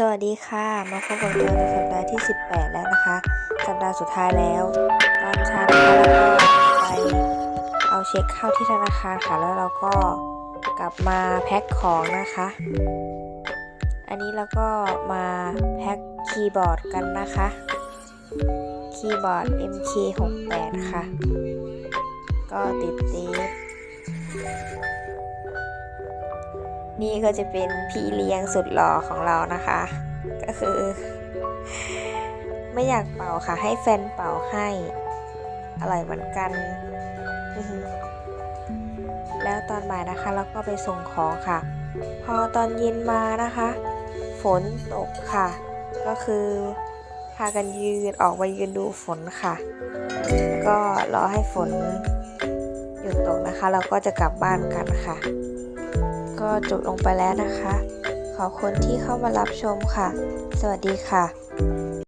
สวัสดีค่ะ มาพบกับเราในสัปดาห์ที่ 18 แล้วนะคะ สัปดาห์สุดท้ายแล้ว ตอนเช้าเราก็ไปเอาเช็คเข้าที่ธนาคารค่ะ แล้วเราก็กลับมาแพ็คของนะคะ อันนี้เราก็มาแพ็คคีย์บอร์ดกันนะคะ คีย์บอร์ด MK68 ค่ะ ก็ติดเทป นี่ก็จะเป็นพี่เลี้ยงสุดหล่อของเรานะคะ ก็คือ ไม่อยากเป่าค่ะ ให้แฟนเป่าให้ อร่อยเหมือนกัน แล้วตอนบ่ายนะคะเราก็ไปส่งของค่ะ พอตอนเย็นมานะคะ ฝนตกค่ะ ก็คือพากันยืนออกมายืนดูฝนค่ะ ก็รอให้ฝนหยุดตกนะคะ เราก็จะกลับบ้านกันค่ะ ก็จบลงไปแล้วนะคะ ขอบคุณที่เข้ามารับชมค่ะ สวัสดีค่ะ